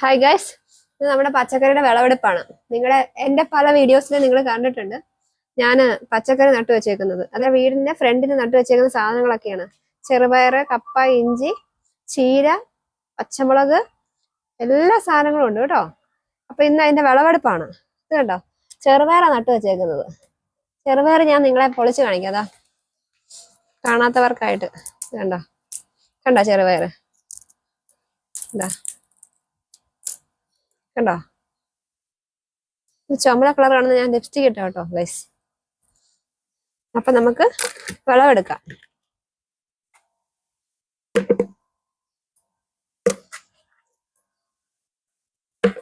Hi guys ഇത് നമ്മുടെ പച്ചക്കറിയുടെ വിളവെടുപ്പാണ്. നിങ്ങളുടെ എന്റെ പല വീഡിയോസിൽ നിങ്ങൾ കണ്ടിട്ടുണ്ട്. ഞാൻ പച്ചക്കറി നട്ടു വെച്ചേക്കുന്നത്. അത് വീടിന്റെ ഫ്രണ്ടിൽ നട്ടു വെച്ചേക്കുന്ന സാധനങ്ങളൊക്കെയാണ്. ചെറുപയർ കപ്പ ഇഞ്ചി ചീര പച്ചമുളക് എല്ലാ സാധനങ്ങളും ഉണ്ട് കേട്ടോ. അപ്പൊ ഇന്ന് അതിന്റെ വിളവെടുപ്പാണ്. ഇത് കണ്ടോ? ചെറുപയറാണ് നട്ടു വെച്ചേക്കുന്നത്. ചെറുപയർ ഞാൻ നിങ്ങളെ പൊളിച്ച് കാണിക്കാം. അതാ. കാണാത്തവർക്കായിട്ട്. കണ്ടോ? കണ്ടോ ചെറുപയർ? എന്താ കണ്ടോ? ചുമല കളർ കാണുന്ന ഞാൻ ലിപ്സ്റ്റിക് ഇട്ട കേട്ടോ ഗൈസ് അപ്പൊ നമുക്ക് വിളവെടുക്കാം.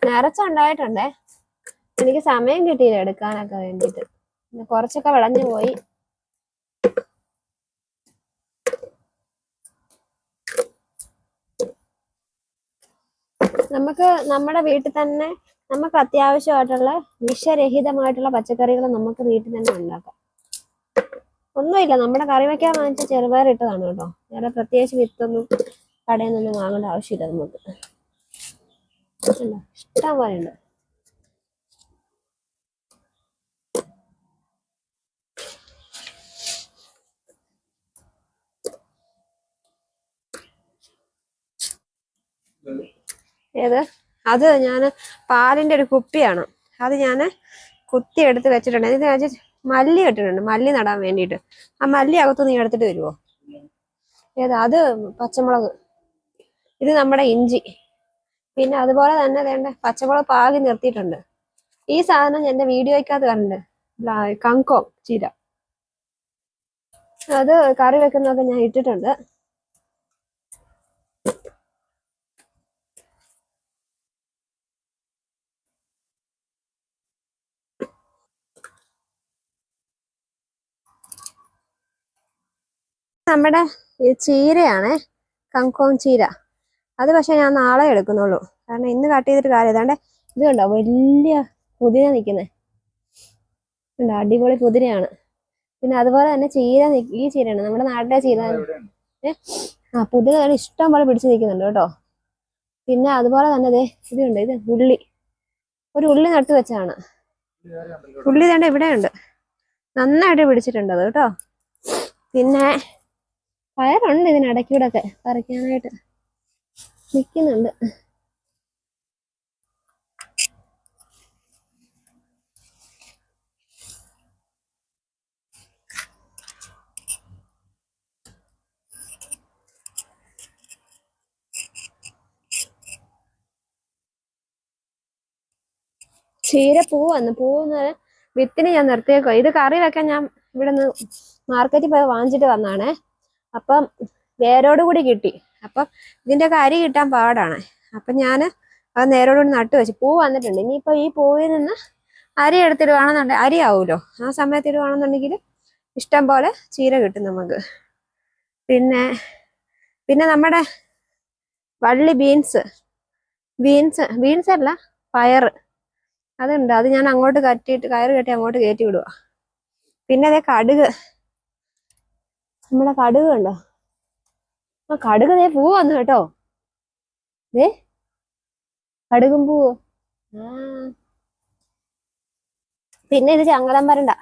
നിറച്ചുണ്ടായിട്ടുണ്ടേ എനിക്ക് സമയം കിട്ടിയില്ല എടുക്കാനൊക്കെ വേണ്ടിയിട്ട്. പിന്നെ കുറച്ചൊക്കെ വിളഞ്ഞു പോയി. നമുക്ക് നമ്മുടെ വീട്ടിൽ തന്നെ നമുക്ക് അത്യാവശ്യമായിട്ടുള്ള വിഷരഹിതമായിട്ടുള്ള പച്ചക്കറികൾ നമുക്ക് വീട്ടിൽ തന്നെ ഉണ്ടാക്കാം. ഒന്നുമില്ല നമ്മുടെ കറി വെക്കാൻ വാങ്ങിച്ച ചെറുപയർ ഇട്ടതാണ് കേട്ടോ. വേറെ പ്രത്യേകിച്ച് വിത്തൊന്നും കടയിൽ നിന്നൊന്നും വാങ്ങേണ്ട ആവശ്യമില്ല നമുക്ക്? ഇഷ്ടം പോലെ ഉണ്ട്. ഏത്? അത് ഞാൻ പാലിന്റെ ഒരു കുപ്പിയാണ്. അത് ഞാൻ കുത്തി എടുത്ത് വെച്ചിട്ടുണ്ട്. ഇത് ഞാൻ മല്ലി ഇട്ടിട്ടുണ്ട്. മല്ലി നടാൻ വേണ്ടിയിട്ട്. ആ മല്ലി അകത്ത് നീ എടുത്തിട്ട് വരുമോ ഏത്? അത് പച്ചമുളക്. ഇത് നമ്മുടെ ഇഞ്ചി. പിന്നെ അതുപോലെ തന്നെ വേണ്ട പച്ചമുളക് പാകി നിർത്തിയിട്ടുണ്ട്. ഈ സാധനം എന്റെ വീഡിയോയ്ക്കകത്ത് കണ്ടിട്ടുണ്ട്. കങ്കോം ചീര. അത് കറി വെക്കുന്നതൊക്കെ ഞാൻ ഇട്ടിട്ടുണ്ട്. നമ്മുടെ ഈ ചീരയാണേ കങ്കോം ചീര. അത് പക്ഷേ ഞാൻ നാളെ എടുക്കുന്നുള്ളൂ. കാരണം ഇന്ന് കട്ട് ചെയ്തിട്ട് കാര്യം ഏതാണ്ട് ഇത് കണ്ടോ? വലിയ പുതിന നിൽക്കുന്നത് ഉണ്ടോ അടിപൊളി പുതിനയാണ്. പിന്നെ അതുപോലെ തന്നെ ചീര ഈ ചീരയാണ്. നമ്മുടെ നാട്ടിലെ ചീര. ആ പുതിന തന്നെ ഇഷ്ടം പോലെ പിടിച്ച് നിൽക്കുന്നുണ്ട് കേട്ടോ. പിന്നെ അതുപോലെ തന്നെ ദേ ഇതുണ്ട് ഇത് ഉള്ളി. ഒരു ഉള്ളി നട്ടു വെച്ചാണ്. ഉള്ളി തേണ്ട ഇവിടെയുണ്ട്. നന്നായിട്ട് പിടിച്ചിട്ടുണ്ട് അത് കേട്ടോ. പിന്നെ പയറുണ്ട് ഇതിനിടയ്ക്കൂടെ ഒക്കെ പറിക്കാനായിട്ട്. നിൽക്കുന്നുണ്ട് ചീര പൂവന്ന്. പൂവെന്ന് വിത്തിന് ഞാൻ നിർത്തിയേക്കോ ഇത് കറി വെക്കാൻ ഞാൻ ഇവിടെ നിന്ന് മാർക്കറ്റിൽ പോയി വാങ്ങിച്ചിട്ട് വന്നാണേ അപ്പം വേരോട് കൂടി കിട്ടി. അപ്പം ഇതിന്റെ അരി കിട്ടാൻ പാടാണ്. അപ്പം ഞാൻ അത് നേരോടുകൂടി നട്ടു വെച്ചു. പൂ വന്നിട്ടുണ്ട്. ഇനിയിപ്പോൾ ഈ പൂവിൽ നിന്ന് അരി എടുത്തിടുവാണെന്നുണ്ടെങ്കിൽ അരി ആവുമല്ലോ ആ സമയത്ത് ഇടുവാണെന്നുണ്ടെങ്കിൽ ഇഷ്ടം പോലെ ചീര കിട്ടും നമുക്ക്. പിന്നെ പിന്നെ നമ്മുടെ വള്ളി ബീൻസ്. ബീൻസ് ബീൻസ് അല്ല പയറ് അതുണ്ട്. അത് ഞാൻ അങ്ങോട്ട് കറ്റിയിട്ട് കയറ് കെട്ടി അങ്ങോട്ട് കയറ്റി വിടുക പിന്നെ അതേ കടുക്. നമ്മുടെ കടുക് ഉണ്ടോ ആ കടുക് ദേ പൂ വന്നു കേട്ടോ. ഏ കടുകും പൂവ്. പിന്നെ ഇത് ചങ്ങലം വരണ്ട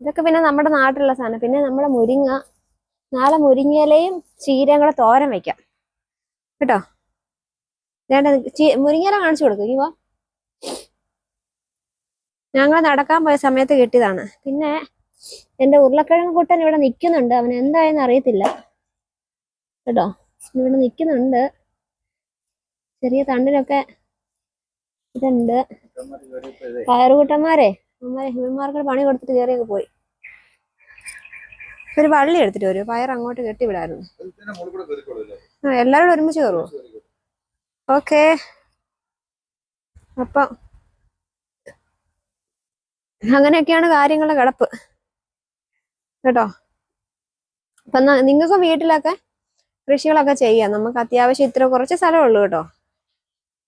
ഇതൊക്കെ പിന്നെ നമ്മുടെ നാട്ടിലുള്ള സാധനം. പിന്നെ നമ്മുടെ മുരിങ്ങ നാളെ മുരിങ്ങയിലയും ചീരയും കൂടെ തോരൻ വെക്കാം. കേട്ടോ? വേണ്ട മുരിങ്ങയില കാണിച്ചു കൊടുക്കും ഇവ ഞങ്ങൾ നടക്കാൻ പോയ സമയത്ത് കിട്ടിയതാണ്. പിന്നെ എന്റെ ഉരുളക്കിഴങ്ങ് കൂട്ടൻ ഇവിടെ നിൽക്കുന്നുണ്ട് അവൻ എന്തായെന്ന് അറിയത്തില്ല. കേട്ടോ? ഇവിടെ നിൽക്കുന്നുണ്ട് ചെറിയ തണ്ടിനൊക്കെ ഇതുണ്ട്. കയറുകൂട്ടന്മാരെ അമ്മമാരെ ഇവന്മാർക്ക് പണി കൊടുത്തിട്ട് കയറിയൊക്കെ പോയി. ഒരു വള്ളി എടുത്തിട്ട് വരും. പയർ അങ്ങോട്ട് കെട്ടിവിടായിരുന്നു എല്ലാവരും ഒരുമിച്ച് കയറുമോ ഓക്കെ. അപ്പം അങ്ങനെയൊക്കെയാണ് കാര്യങ്ങളുടെ കിടപ്പ്. കേട്ടോ? അപ്പൊ നിങ്ങൾക്ക് വീട്ടിലൊക്കെ കൃഷികളൊക്കെ ചെയ്യാം. നമുക്ക് അത്യാവശ്യം ഇത്ര കുറച്ച് സ്ഥലമുള്ളൂ കേട്ടോ.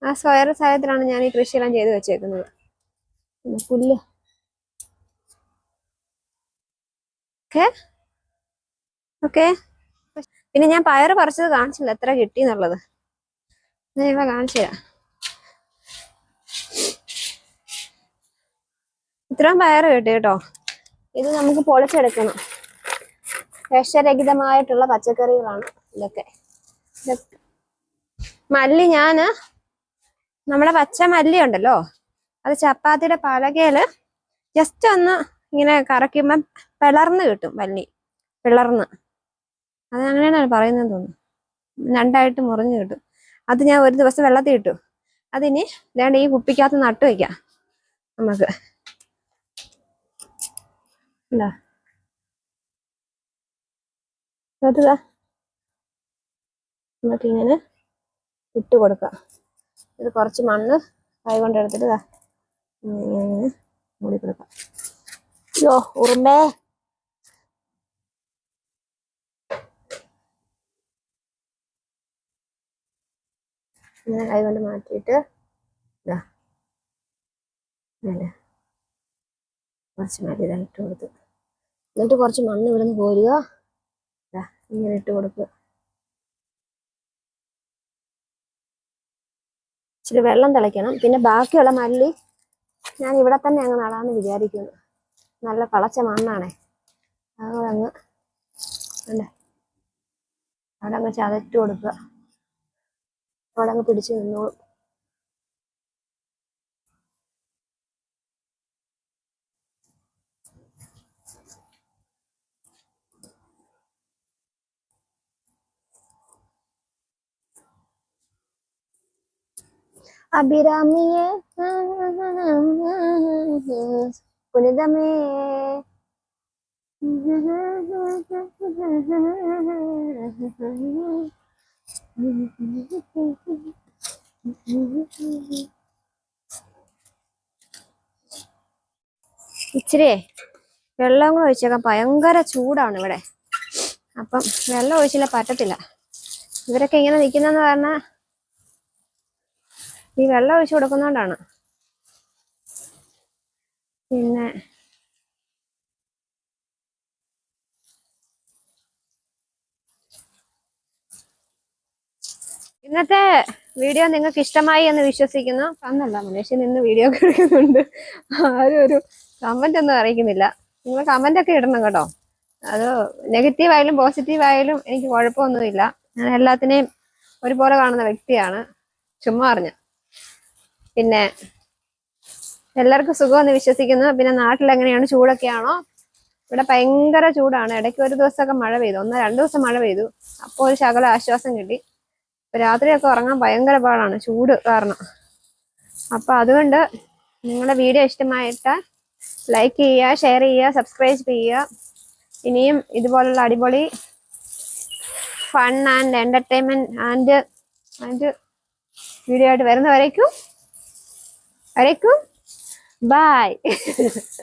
ആ സ്വയർ സ്ഥലത്തിലാണ് ഞാൻ ഈ കൃഷിയെല്ലാം ചെയ്ത് വെച്ചേക്കുന്നത്. പുല്ല്. ഓക്കെ? ഓക്കെ? പിന്നെ ഞാൻ പയർ പറിച്ചത് കാണിച്ചില്ല. എത്ര കിട്ടി എന്നുള്ളത്. ഞാൻ കാണിച്ചില്ല കാണിച്ചു തരാം. ഇത്രയും പയർ കിട്ടി കേട്ടോ. ഇത് നമുക്ക് പൊളിച്ചെടുക്കണം. വിഷരഹിതമായിട്ടുള്ള പച്ചക്കറികളാണ് ഇതൊക്കെ. മല്ലി ഞാൻ നമ്മുടെ പച്ച മല്ലി ഉണ്ടല്ലോ അത് ചപ്പാത്തിയുടെ പലകയിൽ ജസ്റ്റ് ഒന്ന് ഇങ്ങനെ കറക്കുമ്പം പിളർന്ന് കിട്ടും മല്ലി പിളർന്ന്. അത് അങ്ങനെയാണ് പറയുന്നത് തോന്നുന്നു. രണ്ടായിട്ട് മുറിഞ്ഞ് കിട്ടും. അത് ഞാൻ ഒരു ദിവസം വെള്ളത്തിൽ ഇട്ടു. അതിന് വേണ്ട ഈ കുപ്പിക്കകത്ത് നട്ടു വെക്കാം നമുക്ക്. ഇല്ല. അതിതാ നമുക്ക് ഇങ്ങനെ ഇട്ട് കൊടുക്കാം. ഇത് കുറച്ച് മണ്ണ് കൈ കൊണ്ട് എടുത്തിട്ട് ഇതാ. ഇങ്ങനെ മൂടി കൊടുക്കാം. അയ്യോ ഉറുമ്പേ. ഇങ്ങനെ കൈ കൊണ്ട് മാറ്റിയിട്ട് ഇതാ. ഇങ്ങനെ. കുറച്ച് മാറ്റി ഇതായിട്ട് കൊടുത്ത്. എന്നിട്ട് കുറച്ച് മണ്ണ് ഇവിടുന്ന് കോരുക. ഇതാ ഇങ്ങനെ ഇട്ട് കൊടുക്കുക ഇച്ചിരി വെള്ളം തിളയ്ക്കണം. പിന്നെ ബാക്കിയുള്ള മല്ലി ഞാൻ ഇവിടെ തന്നെ അങ്ങ് നടാന്ന് വിചാരിക്കുന്നു. നല്ല കളച്ച മണ്ണാണേ. അതുകൊണ്ട് അങ്ങ് അല്ലേ അവിടെ അങ്ങ് ചതറ്റ് കൊടുക്കുക. അവിടെ അങ്ങ് പിടിച്ച് നിന്നോളും. അഭിരാമിയെ. പുനിതമേ. ഇച്ചിരി വെള്ളം കൂടെ ഒഴിച്ചേക്കാം. ഭയങ്കര ചൂടാണ് ഇവിടെ. അപ്പം വെള്ളം ഒഴിച്ചില്ല പറ്റത്തില്ല. ഇവരൊക്കെ ഇങ്ങനെ നിൽക്കുന്നെന്ന് പറഞ്ഞാൽ ഈ വെള്ളം ഒഴിച്ചു കൊടുക്കുന്നോണ്ടാണ്. പിന്നെ ഇന്നത്തെ വീഡിയോ നിങ്ങൾക്ക് ഇഷ്ടമായി എന്ന് വിശ്വസിക്കുന്നു. അന്നല്ല മനുഷ്യൻ ഇന്ന് വീഡിയോ ഒക്കെ ആരും ഒരു കമന്റ് ഒന്നും അറിയിക്കുന്നില്ല. നിങ്ങൾ കമന്റ് ഒക്കെ ഇടണം കേട്ടോ. അത് നെഗറ്റീവായാലും പോസിറ്റീവായാലും എനിക്ക് കുഴപ്പമൊന്നുമില്ല. ഞാൻ എല്ലാത്തിനെയും ഒരുപോലെ കാണുന്ന വ്യക്തിയാണ്. ചുമ്മാ അറിഞ്ഞു പിന്നെ എല്ലാവർക്കും സുഖമെന്ന് വിശ്വസിക്കുന്നു. പിന്നെ നാട്ടിൽ എങ്ങനെയാണ് ചൂടൊക്കെയാണോ? ഇവിടെ ഭയങ്കര ചൂടാണ്. ഇടയ്ക്ക് ഒരു ദിവസമൊക്കെ മഴ പെയ്തു. ഒന്നോ രണ്ട് ദിവസം മഴ പെയ്തു. അപ്പോൾ ഒരു ശകല ആശ്വാസം കിട്ടി. രാത്രിയൊക്കെ ഉറങ്ങാൻ ഭയങ്കര പാടാണ്. ചൂട് കാരണം. അപ്പൊ അതുകൊണ്ട് നിങ്ങളുടെ വീഡിയോ ഇഷ്ടമായിട്ട് ലൈക്ക് ചെയ്യുക ഷെയർ ചെയ്യുക സബ്സ്ക്രൈബ് ചെയ്യുക. ഇനിയും ഇതുപോലുള്ള അടിപൊളി fun and entertainment and and video ആയിട്ട് വരുന്നവരേക്കും వరకు బాయ్.